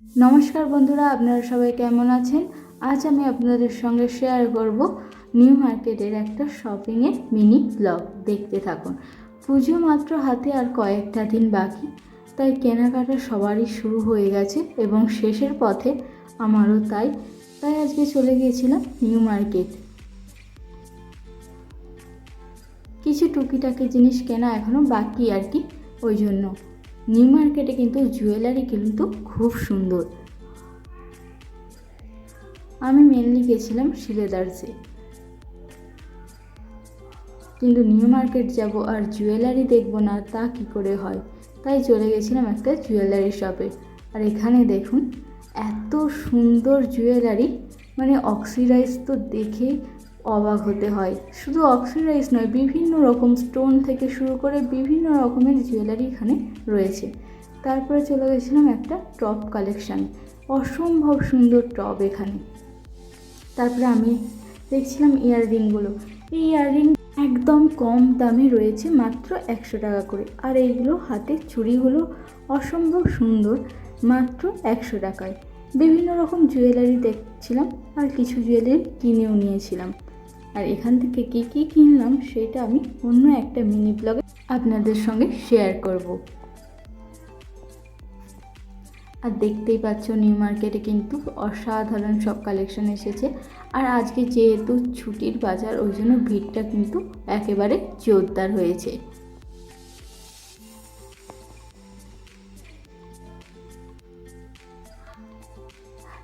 নমস্কার বন্ধুরা, আপনারা সবাই কেমন আছেন? আজ আমি আপনাদের সঙ্গে শেয়ার করব নিউ মার্কেটের একটা শপিংয়ের মিনি ব্লগ দেখতে থাকুন। পুজো মাত্র হাতে আর কয়েকটা দিন বাকি, তাই কেনাকাটা সবারই শুরু হয়ে গেছে এবং শেষের পথে আমারও তাই। তাই আজকে চলে গিয়েছিলাম নিউ মার্কেট কিছু টুকিটাকি জিনিস কেনা এখনও বাকি আর কি, ওই জন্য। নিউ মার্কেটে কিন্তু জুয়েলারি কিন্তু খুব সুন্দর। আমি মেনলি গেছিলাম শিলেদার্সে কিন্তু নিউ মার্কেট যাব আর জুয়েলারি দেখব না, তা কি করে হয়? তাই চলে গেছিলাম একটা জুয়েলারি শপে। আর এখানে দেখুন, এত সুন্দর জুয়েলারি মানে অক্সিডাইজ তো দেখে অবাক হতে হয়। শুধু অক্সিডাইজ নয়, বিভিন্ন রকম স্টোন থেকে শুরু করে বিভিন্ন রকমের জুয়েলারি এখানে রয়েছে। তারপরে চলে গেছিলাম একটা টপ কালেকশান, অসম্ভব সুন্দর টপ এখানে। তারপরে আমি দেখছিলাম ইয়াররিংগুলো। এই ইয়াররিং একদম কম দামে রয়েছে, মাত্র একশো টাকা করে। আর এইগুলো হাতের চুড়িগুলো অসম্ভব সুন্দর, মাত্র একশো টাকায়। বিভিন্ন রকম জুয়েলারি দেখছিলাম, আর কিছু জুয়েলারি কিনেও নিয়েছিলাম। আর এখান থেকে কী কী কিনলাম সেটা আমি অন্য একটা মিনি ব্লগে আপনাদের সঙ্গে শেয়ার করব। আর দেখতেই পাচ্ছ নিউ মার্কেটে কিন্তু অসাধারণ সব কালেকশন এসেছে। আর আজকে যেহেতু ছুটির বাজার, ওই জন্য ভিড়টা কিন্তু একেবারে জোরদার হয়েছে।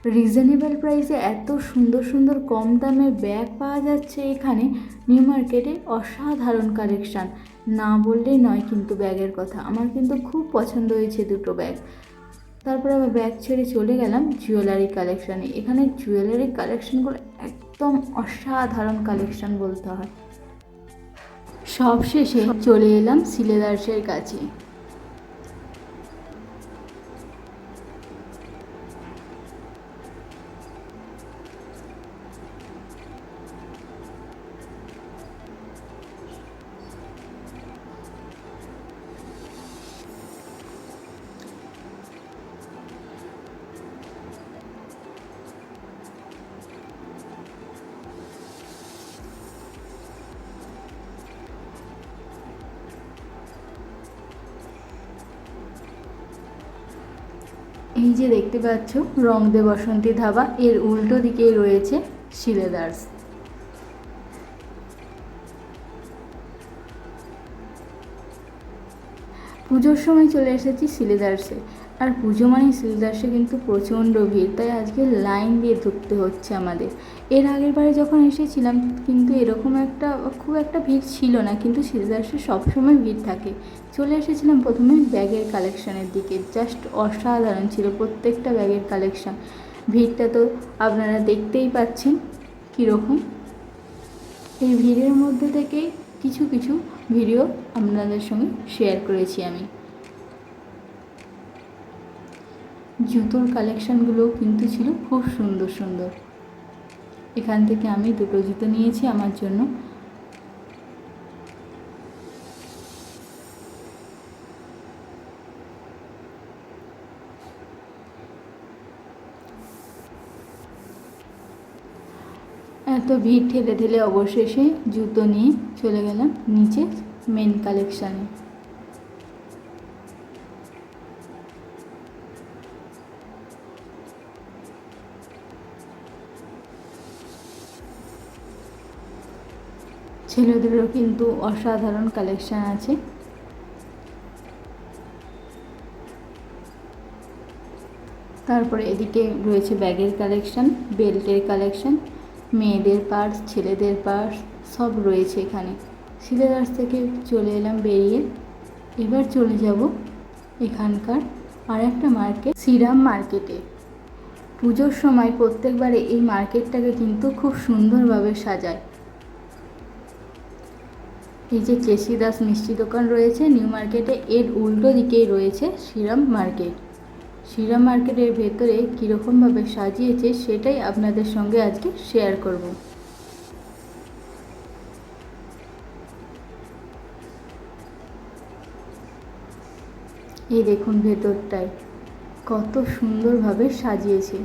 রিজনেবল প্রাইসে এত সুন্দর সুন্দর কম দামের ব্যাগ পাওয়া যাচ্ছে এখানে নিউ মার্কেটে অসাধারণ কালেকশান না বললেই নয় কিন্তু ব্যাগের কথা। আমার কিন্তু খুব পছন্দ হয়েছে দুটো ব্যাগ তারপরে আবার ব্যাগ ছেড়ে চলে গেলাম জুয়েলারি কালেকশানে এখানে জুয়েলারি কালেকশানগুলো একদম অসাধারণ কালেকশান বলতে হয়। সবশেষে চলে এলাম সিলেদার্সের কাছে। এই যে দেখতে পাচ্ছ রংদে বসন্তী ধাবা এর উল্টো দিকেই রয়েছে শিলেদার্স পুজোর সময় চলে এসেছি সিলেদার্সে আর পুজো মানে সিলেদার্সে কিন্তু প্রচণ্ড ভিড়, তাই আজকে লাইন দিয়ে ঢুকতে হচ্ছে আমাদের। এর আগের বারে যখন এসেছিলাম, কিন্তু এরকম একটা, খুব একটা ভিড় ছিল না, কিন্তু সিলেদার্সে সবসময় ভিড় থাকে। চলে এসেছিলাম প্রথমে ব্যাগের কালেকশানের দিকে, জাস্ট অসাধারণ ছিল প্রত্যেকটা ব্যাগের কালেকশান। ভিড়টা তো আপনারা দেখতেই পাচ্ছেন কীরকম। এই ভিড়ের মধ্যে থেকে কিছু কিছু ভিডিও আপনাদের সঙ্গে শেয়ার করেছি আমি। জুতোর কালেকশানগুলোও কিন্তু ছিল খুব সুন্দর সুন্দর। এখান থেকে আমি দুটো জুতো নিয়েছি আমার জন্য। এত ভিড় ঠেলে ঠেলে অবশেষে জুতো নিয়ে চলে গেলাম নিচে মেন কালেকশানে ছেলেদেরও কিন্তু অসাধারণ কালেকশান আছে। তারপরে এদিকে রয়েছে ব্যাগের কালেকশান বেল্টের কালেকশান মেয়েদের পার্স, ছেলেদের পার্স সব রয়েছে এখানে। সিলেদার্স থেকে চলে এলাম বেরিয়ে। এবার চলে যাব এখানকার আর একটা মার্কেট সিরাম মার্কেটে। পুজোর সময় প্রত্যেকবারে এই মার্কেটটাকে কিন্তু খুব সুন্দরভাবে সাজায়। এই যে কেসি দাস মিষ্টি দোকান রয়েছে, নিউ মার্কেটে এর উল্টো দিকেই রয়েছে শ্রীরাম মার্কেট। শ্রীরাম মার্কেটের ভেতরে কীরকমভাবে সাজিয়েছে সেটাই আপনাদের সঙ্গে আজকে শেয়ার করব। এই দেখুন ভেতরটায়, কত সুন্দরভাবে সাজিয়েছে।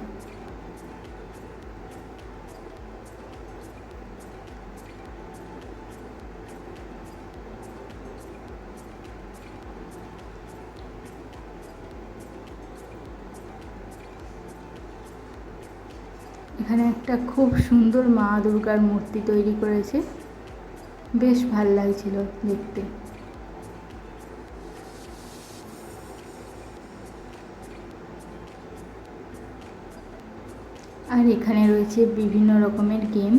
এখানে একটা খুব সুন্দর মা দুর্গার মূর্তি তৈরি করেছে। বেশ ভালো লাগছিল দেখতে। আর এখানে রয়েছে বিভিন্ন রকমের গেম।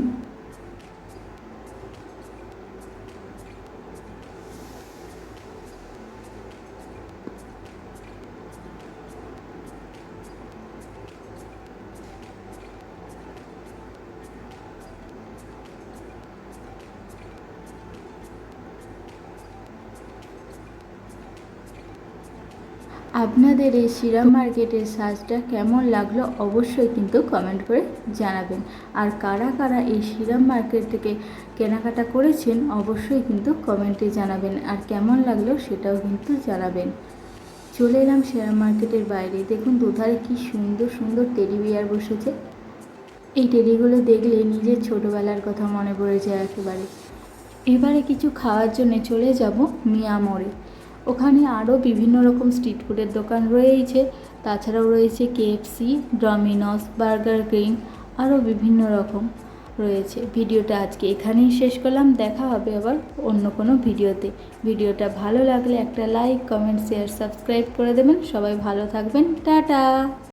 আপনাদের এই শ্রীরাম মার্কেটের সাজটা কেমন লাগল অবশ্যই কিন্তু কমেন্ট করে জানাবেন। আর কারা কারা এই শ্রীরাম মার্কেট থেকে কেনাকাটা করেছেন অবশ্যই কিন্তু কমেন্টে জানাবেন। আর কেমন লাগল সেটাও কিন্তু জানাবেন। চলে এলাম শ্রীরাম মার্কেটের বাইরে। দেখুন দুধারে কি সুন্দর সুন্দর টেডি বিয়ার বসেছে। এই টেডিগুলো দেখলে নিজের ছোটোবেলার কথা মনে পড়ে যায় একেবারে। এবারে কিছু খাওয়ার জন্য চলে যাব মিয়া মোড়ে। ওখানে আরও বিভিন্ন রকম স্ট্রিট ফুডের দোকান রয়েছে। তাছাড়াও রয়েছে কেএফসি ডমিনোস বার্গার কিং আরও বিভিন্ন রকম রয়েছে। ভিডিওটা আজকে এখানেই শেষ করলাম। দেখা হবে আবার অন্য কোনো ভিডিওতে। ভিডিওটা ভালো লাগলে একটা লাইক কমেন্ট শেয়ার সাবস্ক্রাইব করে দেবেন। সবাই ভালো থাকবেন। টাটা!